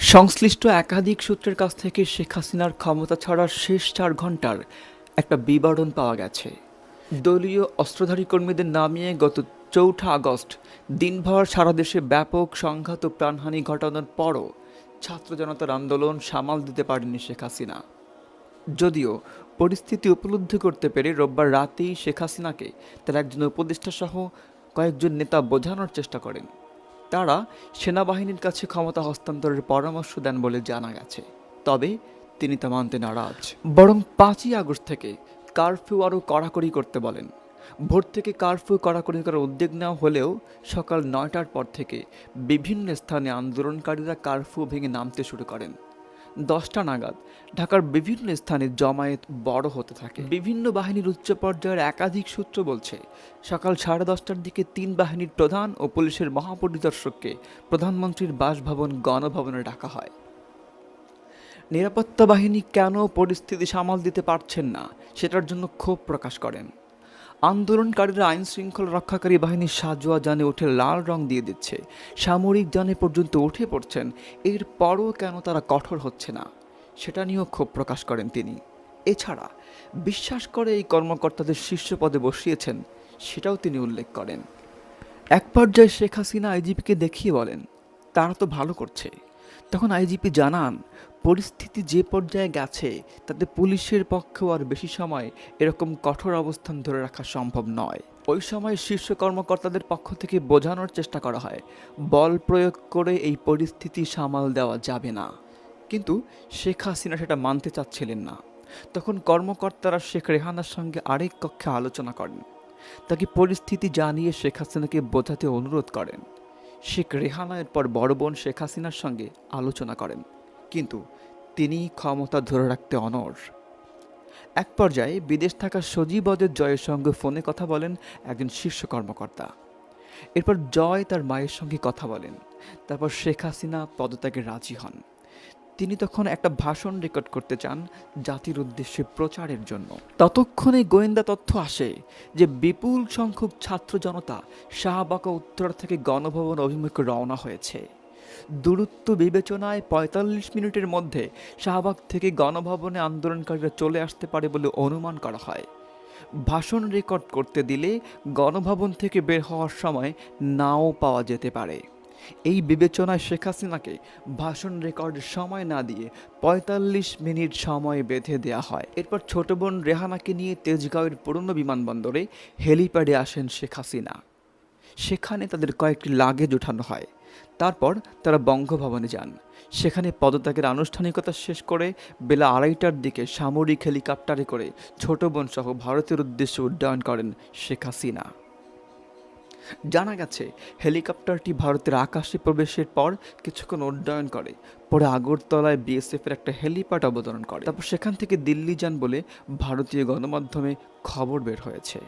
সংশ্লিষ্ট একাধিক সূত্রের কাছ থেকে শেখ হাসিনার ক্ষমতা ছাড়ার শেষ চার ঘণ্টার একটা বিবরণ পাওয়া গেছে। দলীয় অস্ত্রধারী কর্মীদের নামিয়ে গত চৌঠা আগস্ট দিনভর সারা দেশে ব্যাপক সংঘাত ও প্রাণহানি ঘটানোর পরও ছাত্র জনতার আন্দোলন সামাল দিতে পারেনি শেখ হাসিনা। যদিও পরিস্থিতি উপলব্ধি করতে পেরে রোববার রাতেই শেখ হাসিনাকে তার একজন উপদেষ্টা সহ কয়েকজন নেতা বোঝানোর চেষ্টা করেন। তারা সেনাবাহিনীর কাছে ক্ষমতা হস্তান্তরের পরামর্শ দেন বলে জানা গেছে। তবে তিনি তা মানতে নারাজ। বরং পাঁচই আগস্ট থেকে কারফিউ আরও কড়াকড়ি করতে বলেন। ভোর থেকে কারফিউ কড়াকড়ি করার উদ্যোগ নেওয়া হলেও সকাল নয়টার পর থেকে বিভিন্ন স্থানে আন্দোলনকারীরা কারফিউ ভেঙে নামতে শুরু করেন। দশটা নাগাদ ঢাকার বিভিন্ন স্থানে জমায়েত বড় হতে থাকে। বিভিন্ন বাহিনীর উচ্চ পর্যায়ের একাধিক সূত্র বলছে, সকাল সাড়ে দশটার দিকে তিন বাহিনীর প্রধান ও পুলিশের মহাপরিদর্শককে প্রধানমন্ত্রীর বাসভবন গণভবনে ডাকা হয়। নিরাপত্তা বাহিনী কেন পরিস্থিতি সামাল দিতে পারছেন না, সেটার জন্য ক্ষোভ প্রকাশ করেন। আন্দোলনকারীরা আইন শৃঙ্খলা রক্ষাকারী বাহিনীর সাজোয়া যানে উঠে লাল রং দিয়ে দিচ্ছে। সামরিক যানে পর্যন্ত উঠে পড়ছেন। এরপরও কেন তারা কঠোর হচ্ছে না? সেটা নিয়েও ক্ষোভ প্রকাশ করেন তিনি। এছাড়া, বিশ্বাস করে এই কর্মকর্তাদের শীর্ষ পদে বসিয়েছেন, সেটাও তিনি উল্লেখ করেন। এক পর্যায়ে শেখ হাসিনা আইজিপিকে দেখিয়ে বলেন, তারা তো ভালো করছে। তখন আইজিপি জানান পরিস্থিতি যে পর্যায়ে গেছে, তাতে পুলিশের পক্ষেও আর বেশি সময় এরকম কঠোর অবস্থান ধরে রাখা সম্ভব নয়। ওই সময় শীর্ষ কর্মকর্তাদের পক্ষ থেকে বোঝানোর চেষ্টা করা হয়, বল প্রয়োগ করে এই পরিস্থিতি সামাল দেওয়া যাবে না। কিন্তু শেখ হাসিনা সেটা মানতে চাচ্ছিলেন না। তখন কর্মকর্তারা শেখ রেহানার সঙ্গে আরেক কক্ষে আলোচনা করেন। তাকে পরিস্থিতি জানিয়ে শেখ হাসিনাকে বোঝাতে অনুরোধ করেন। শেখ রেহানা এরপর বড় বোন শেখ হাসিনার সঙ্গে আলোচনা করেন। কিন্তু তিনি ক্ষমতা ধরে রাখতে অনর এক পর্যায়ে বিদেশ থাকা সজীব অজের জয়ের সঙ্গে ফোনে কথা বলেন একজন শীর্ষ কর্মকর্তা। এরপর জয় তার মায়ের সঙ্গে কথা বলেন। তারপর শেখ হাসিনা পদত্যাগে রাজি হন। তিনি তখন একটা ভাষণ রেকর্ড করতে চান জাতির উদ্দেশ্যে প্রচারের জন্য। ততক্ষণে গোয়েন্দা তথ্য আসে যে বিপুল সংখ্যক ছাত্র জনতা শাহবাকা উত্তর থেকে গণভবন অভিমুখে রওনা হয়েছে। দূরত্ব বিবেচনায় পঁয়তাল্লিশ মিনিটের মধ্যে শাহবাগ থেকে গণভবনে আন্দোলনকারীরা চলে আসতে পারে বলে অনুমান করা হয়। ভাষণ রেকর্ড করতে দিলে গণভবন থেকে বের হওয়ার সময় নাও পাওয়া যেতে পারে। এই বিবেচনায় শেখ হাসিনাকে ভাষণ রেকর্ডের সময় না দিয়ে পঁয়তাল্লিশ মিনিট সময় বেঁধে দেওয়া হয়। এরপর ছোট বোন রেহানাকে নিয়ে তেজগাঁওয়ের পুরনো বিমানবন্দরে হেলিপ্যাডে আসেন শেখ হাসিনা। সেখানে তাদের কয়েকটি লাগেজ ওঠানো হয়। তারপর তারা বঙ্গভবনে যান। সেখানে পদত্যাগের আনুষ্ঠানিকতা শেষ করে বেলা আড়াইটার দিকে সামরিক হেলিকপ্টারে করে ছোট বোন সহ ভারতের উদ্দেশ্যে উড্ডয়ন করেন শেখ হাসিনা। জানা গেছে, হেলিকপ্টারটি ভারতের আকাশে প্রবেশের পর কিছুক্ষণ উড্ডয়ন করে, পরে আগরতলায় বিএসএফের একটা হেলিপ্যাড অবতরণ করে। তারপর সেখান থেকে দিল্লি যান বলে ভারতীয় গণমাধ্যমে খবর বের হয়েছে।